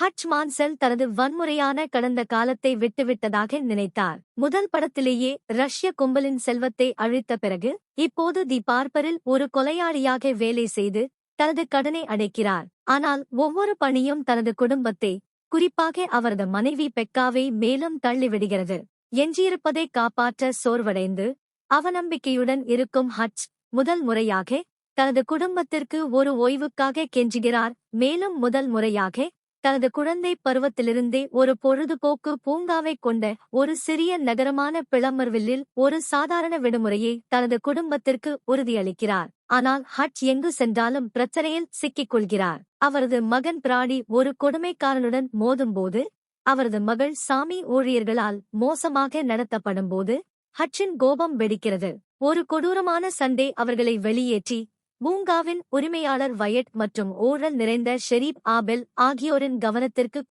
Hatch Mansell தனது வன்முறையான கடந்த காலத்தை விட்டுவிட்டதாக நினைத்தார். முதல் படத்திலேயே ரஷ்ய கும்பலின் செல்வத்தை அழித்த பிறகு இப்போது தி பார்ப்பரில் ஒரு கொலையாளியாக வேலை செய்து தனது கடனை அடைக்கிறார். ஆனால் ஒவ்வொரு பணியும் தனது குடும்பத்தை குறிப்பாக அவரது மனைவி பெக்காவை மேலும் தள்ளிவிடுகிறது. எஞ்சியிருப்பதை காப்பாற்ற சோர்வடைந்து அவநம்பிக்கையுடன் இருக்கும் ஹட்ச் முதல் முறையாக தனது குடும்பத்திற்கு ஒரு ஓய்வுக்காக கெஞ்சுகிறார். மேலும் முதல் முறையாக தனது குழந்தை பருவத்திலிருந்தே ஒரு பொழுதுபோக்கு பூங்காவைக் கொண்ட ஒரு சிறிய நகரமான பிளமர்வில்லில் ஒரு சாதாரண விடுமுறையை தனது குடும்பத்திற்கு உறுதியளிக்கிறார். ஆனால் ஹட் எங்கு சென்றாலும் பிரச்சனையில் சிக்கிக் கொள்கிறார் அவரது மகன் பிராடி ஒரு கொடுமைக்காரனுடன் மோதும்போது அவரது மகள் சாமி ஊழியர்களால் மோசமாக நடத்தப்படும்போது ஹட்சின் கோபம் வெடிக்கிறது. ஒரு கொடூரமான சண்டே அவர்களை வெளியேற்றி பூங்காவின் உரிமையாளர் வயட் மற்றும் ஊழல் நிறைந்த ஷெரீப் ஆபெல் ஆகியோரின் கவனத்திற்கு